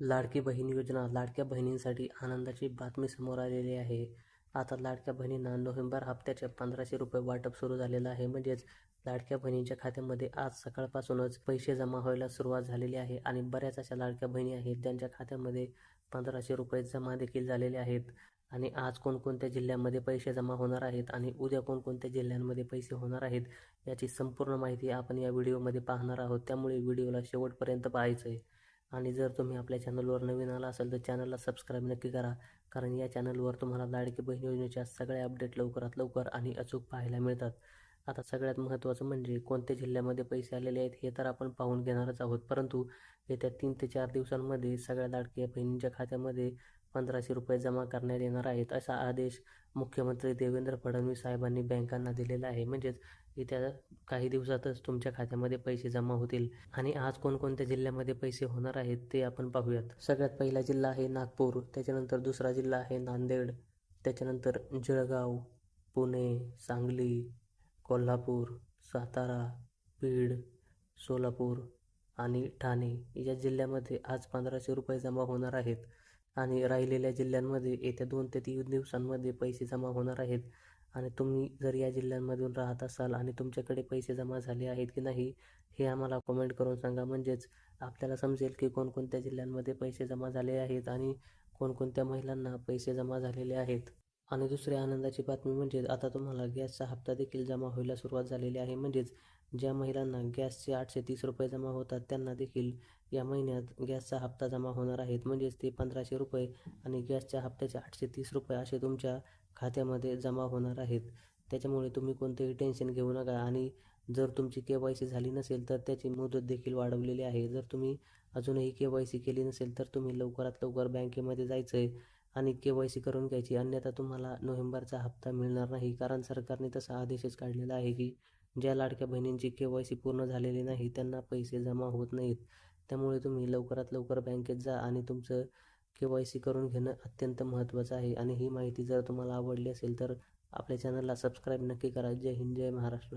लाडकी बहीण योजना लाडक्या बहिणींसाठी आनंदाची बातमी समोर आलेली आहे. आता लाडक्या बहिणींना नोव्हेंबर हप्त्याचे पंधराशे रुपये वाटप सुरू झालेलं आहे. म्हणजेच लाडक्या बहिणींच्या खात्यामध्ये आज सकाळपासूनच पैसे जमा व्हायला सुरुवात झालेली आहे आणि बऱ्याच अशा लाडक्या बहिणी आहेत ज्यांच्या खात्यामध्ये पंधराशे रुपये जमा देखील झालेले आहेत. आणि आज कोणकोणत्या जिल्ह्यांमध्ये पैसे जमा होणार आहेत आणि उद्या कोणकोणत्या जिल्ह्यांमध्ये पैसे होणार आहेत याची संपूर्ण माहिती आपण या व्हिडिओमध्ये पाहणार आहोत. त्यामुळे व्हिडिओला शेवटपर्यंत पाहायचं आहे आणि जर तुम्ही आपल्या चॅनलवर नवीन आला असाल तर चॅनलला सबस्क्राईब नक्की करा. कारण या चॅनलवर तुम्हाला लाडकी बहीण योजनेच्या सगळ्या अपडेट लवकरात लवकर आणि अचूक पाहायला मिळतात. आता सगळ्यात महत्त्वाचं म्हणजे कोणत्या जिल्ह्यामध्ये पैसे आलेले आहेत हे तर आपण पाहून घेणारच आहोत. परंतु येत्या तीन ते चार दिवसांमध्ये सगळ्या लाडक्या बहिणींच्या खात्यामध्ये पंधराशे रुपये जमा करण्यात येणार आहेत असा आदेश मुख्यमंत्री देवेंद्र फडणवीस साहेबांनी बँकांना दिलेला आहे. म्हणजेच येत्या काही दिवसातच तुमच्या खात्यामध्ये पैसे जमा होतील आणि आज कोणकोणत्या जिल्ह्यामध्ये पैसे होणार आहेत ते आपण पाहूयात. सगळ्यात पहिला जिल्हा आहे नागपूर त्याच्यानंतर दुसरा जिल्हा आहे नांदेड त्याच्यानंतर जळगाव पुणे सांगली कोल्हापूर सातारा बीड सोलापूर आणि ठाणे या जिल्ह्यामध्ये आज पंधराशे रुपये जमा होणार आहेत. आणि राहिलेल्या जिल्ह्यांमध्ये येत्या दोन ते तीन दिवसांमध्ये पैसे जमा होणार आहेत. आणि तुम्ही जर या जिल्ह्यांमधून राहत असाल आणि तुमच्याकडे पैसे जमा झाले आहेत की नाही हे आम्हाला कमेंट करून सांगा. म्हणजेच आपल्याला समजेल की कोणकोणत्या जिल्ह्यांमध्ये पैसे जमा झाले आहेत आणि कोणकोणत्या महिलांना पैसे जमा झालेले आहेत. आणि दुसरी आनंदाची बातमी म्हणजे आता तुम्हाला गॅसचा हप्ता देखील जमा व्हायला सुरुवात झालेली आहे. म्हणजेच ज्या महिलांना गॅसचे आठशे तीस रुपये जमा होतात त्यांना देखील या महिन्यात गॅसचा हप्ता जमा होणार आहेत म्हणजेच ते पंधराशे रुपये आणि गॅसच्या हप्त्याचे आठशे तीस रुपये असे तुमच्या खात्यामध्ये जमा होणार आहेत. त्याच्यामुळे तुम्ही कोणतेही टेन्शन घेऊ नका आणि जर तुमची के वाय सी झाली नसेल तर त्याची मुदत देखील वाढवलेली आहे. जर तुम्ही अजूनही के वाय सी केली नसेल तर तुम्ही लवकरात लवकर बँकेमध्ये जायचं आहे आणि के वाय सी करून घ्यायची. अन्यथा तुम्हाला नोव्हेंबरचा हप्ता मिळणार नाही. कारण सरकारने तसा आदेशच काढलेला आहे की ज्या लाडक्या बहिणींची के वाय सी पूर्ण झालेली नाही त्यांना पैसे जमा होत नाहीत. त्यामुळे तुम्ही लवकरात लवकर बँकेत जा आणि तुमचं के वाय सी करून घेणं अत्यंत महत्त्वाचं आहे. आणि ही माहिती जर तुम्हाला आवडली असेल तर आपल्या चॅनलला सबस्क्राईब नक्की करा. जय हिंद जय महाराष्ट्र.